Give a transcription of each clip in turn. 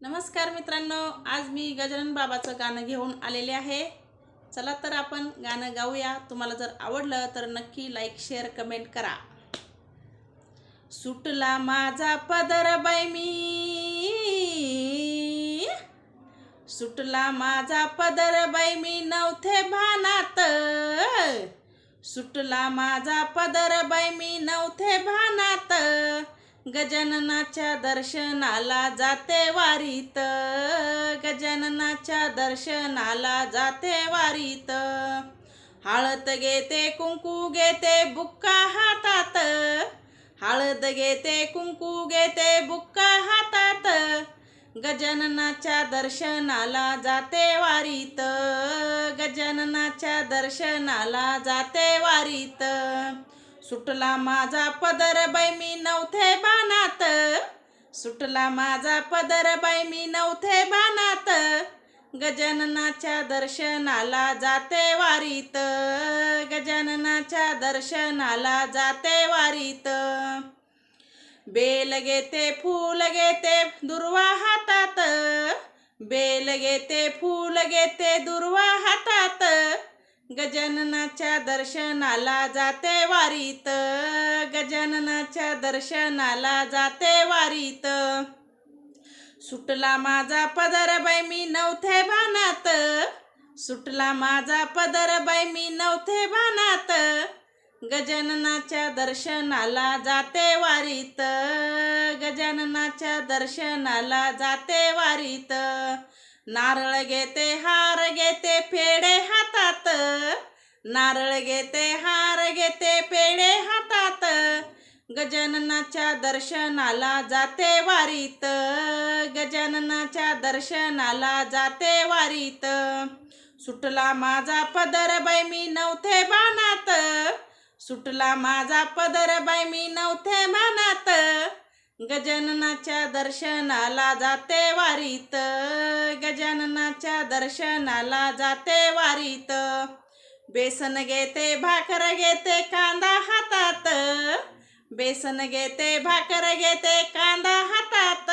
नमस्कार मित्रांनो आज मी गजानन बाबाचं गाणं घेऊन आलेले आहे. चला तर आपण गाणं गाऊया. तुम्हाला जर आवडलं तर नक्की लाईक शेअर कमेंट करा. सुटला माझा पदर बाई मी. सुटला माझा पदर बाई मी नवथे भानात. सुटला माझा पदर बाई मी नवथे भानात. गजाननाच्या दर्शनाला जाते वारीत. गजाननाच्या दर्शनाला जाते वारीत. हळद घेते कुंकू घेते बुक्का हातात. हळद घेते कुंकू घेते बुक्का हातात. गजाननाच्या दर्शनाला जाते वारीत. गजाननाच्या दर्शनाला जाते वारीत. सुटला माझा पदर बाई मी नवथे बाणात सुटला माझा पदर बाई मी नवथे बाणात गजाननाच्या दर्शनाला जाते वारीत. गजाननाच्या दर्शनाला जाते वारीत. बेल घेते फूल घेते दुर्वा हातात. बेल घेते फूल घेते दुर्वा हातात. गजाननाच्या दर्शनाला जाते वारीत. गजाननाच्या दर्शनाला जाते वारीत. सुटला माझा पदर बाई मी नवथे भानात सुटला माझा पदर बाई मी नवथे भानात गजाननाच्या दर्शनाला जाते वारीत. गजाननाच्या दर्शनाला जाते वारीत. नारळ घेते हार घेते नारळ घेते हार घेते पेढे हातात. गजाननाच्या दर्शनाला जाते वारीत. गजाननाच्या दर्शनाला जाते वारीत. सुटला माझा पदर बाई मी नवथे बाणात. सुटला माझा पदर बाई मी नवथे बाणात. गजाननाच्या दर्शनाला जाते वारीत. गजाननाच्या दर्शनाला जाते वारीत. बेसन घेते भाकर घेते कांदा हातात. बेसन घेते भाकर घेते कांदा हातात.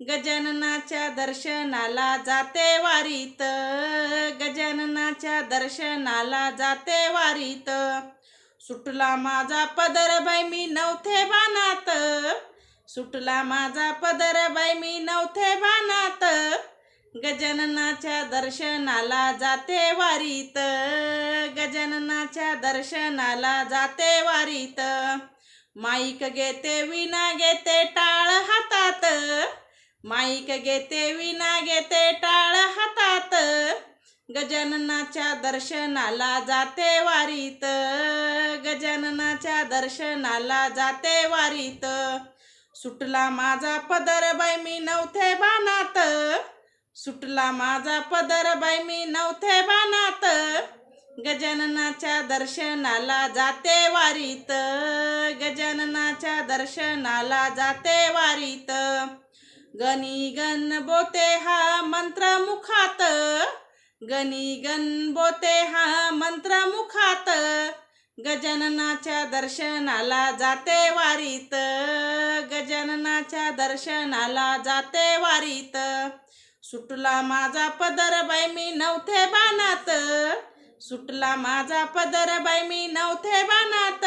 गजाननाच्या दर्शनाला जाते वारीत. गजाननाच्या दर्शनाला जाते वारीत. सुटला माझा पदर बाई मी नवथे बाणात सुटला माझा पदर बाई मी नवथे बाणात गजाननाच्या दर्शनाला जाते वारीत. गजाननाच्या दर्शनाला जाते वारीत. माईक घेते विना घेते टाळ हातात. माईक घेते विना घेते टाळ हातात. गजाननाच्या दर्शनाला जाते वारीत. गजाननाच्या दर्शनाला जाते वारीत. सुटला माझा पदर बाई मी नवथे बाना सुटला माझा पदर बाई मी नवथे बानात. गजाननाच्या दर्शनाला जाते वारीत. गजाननाच्या दर्शनाला जाते वारीत. गणी गण बोते हा मंत्र मुखात. गणी गण बोते हा मंत्र मुखात. गजाननाच्या दर्शनाला जाते वारीत. गजाननाच्या दर्शनाला जाते वारीत. सुटला माझा पदर बाई मी नवथे बाणात सुटला माझा पदर बाई मी नवथे बाणात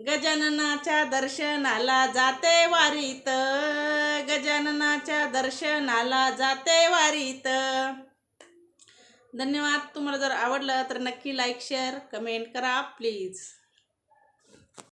गजाननाच्या दर्शनाला जाते वारीत. गजाननाच्या दर्शनाला जाते वारीत. धन्यवाद. तुम्हाला जर आवडलं तर नक्की लाईक शेअर कमेंट करा प्लीज